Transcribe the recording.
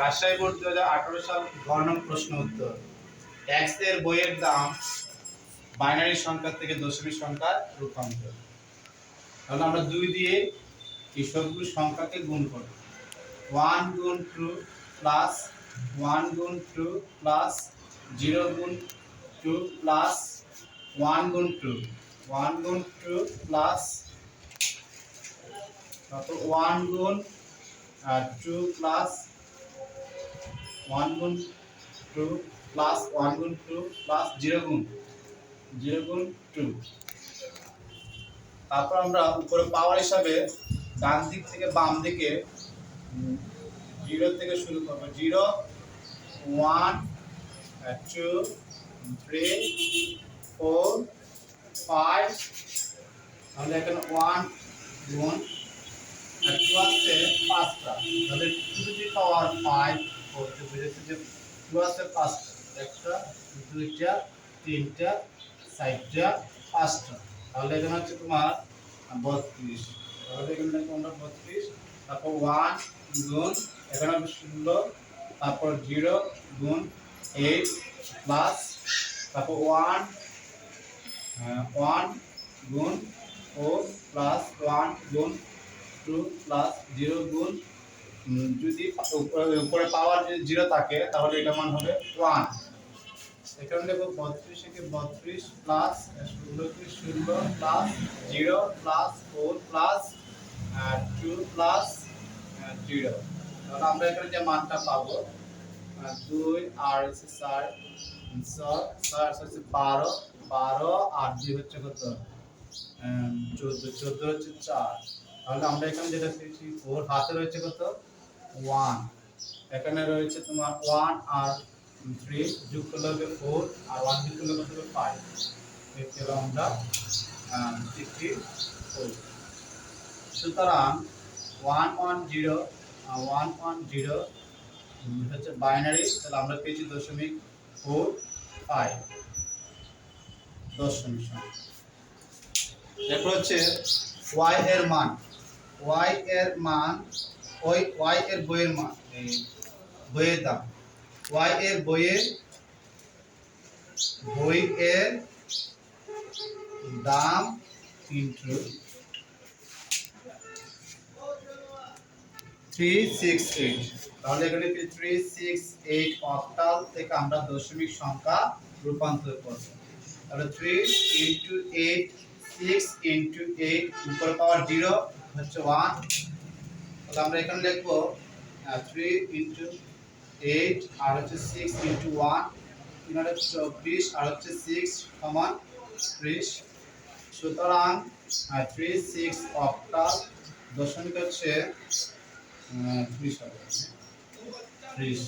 Rajshahi board দু হাজার আঠারো সাল গণন প্রশ্ন উত্তর। এক্সের বইয়ের দাম বাইনারি সংখ্যা থেকে দশমিক সংখ্যা রূপান্তর। তাহলে আমরা দুই দিয়ে এই সবগুলো সংখ্যাকে গুণ করব। ওয়ান গুণ টু প্লাস ওয়ান গুণ টু প্লাস জিরো গুণ টু প্লাস ওয়ান গুণ টু। ওয়ান গুণ টু প্লাস তারপর ওয়ান গুণ টু প্লাস ওয়ান গুণ টু প্লাস ওয়ান গুণ টু প্লাস জিরো গুণ জিরো গুণ টু তারপর আমরা উপরে পাওয়ার হিসাবে ডান দিক থেকে বাম দিকে জিরো থেকে শুরু করব। Zero one two three four five তাহলে এখানে ওয়ান গুণ টু আসছে পাঁচটা। তাহলে টু দি পাওয়ার ফাইভ বলতে বুঝেছে যে টু পাঁচটা, একটা, দুইটা, তিনটা, চারটা, পাঁচটা। তাহলে এখানে হচ্ছে তোমার বত্রিশ। তাহলে এখানে আমরা বত্রিশ, তারপর ওয়ান গুণ, এখানে ষোলো, তারপর জিরো গুণ এইট প্লাস, তারপর ওয়ান ওয়ান গুণ ফোর প্লাস ওয়ান গুণ টু প্লাস জিরো গুণ যদি উপরে- পাওয়ার জিরো থাকে, তাহলে এটা মান হবে ওয়ান এখানে দেখো বত্রিশ থেকে বত্রিশ প্লাস ষোলো কি ষোলো plus zero plus four plus two plus zero তাহলে আমরা এখানে যে মানটা পাবো দুই আর হচ্ছে চার ছয় হচ্ছে বারো বারো আর দুই হচ্ছে কত? চোদ্দ চোদ্দ হচ্ছে চার। তাহলে আমরা এখানে যেটা পেয়েছি ফোর হাতে রয়েছে কত? ওয়ান এখানে রয়েছে তোমার ওয়ান আর থ্রি যোগ করলে হবে ফোর আর ওয়ান যোগ করলে কত হবে ফাইভ পেলাম আমরা সিক্সটি ফোর সুতরাং one one zero one one zero হচ্ছে বাইনারি তাহলে আমরা পেয়েছি দশমিক ফোর ফাইভ দশমিক এরপর হচ্ছে ওয়াই এর মান। ওয়াই এর মান, ওই ওয়াই এর বইয়ের মান বইয়ের দাম। ওয়াই এর বইয়ের বই এর দাম ইন্টু থ্রি সিক্স তাহলে থ্রি সিক্স এইট থেকে আমরা দশমিক সংখ্যা রূপান্তর করব। তাহলে থ্রি এইট সিক্স এইট উপরে পাওয়ার জিরো হচ্ছে ওয়ান তাহলে আমরা এখানে লিখব থ্রি ইন্টু এইট আর হচ্ছে সিক্স ইন্টু ওয়ান তিন হচ্ছে চব্বিশ আর হচ্ছে সিক্স সমান ত্রিশ। সুতরাং থ্রি সিক্স অক্টাল দশমিক হচ্ছে ত্রিশ হবে। ত্রিশ।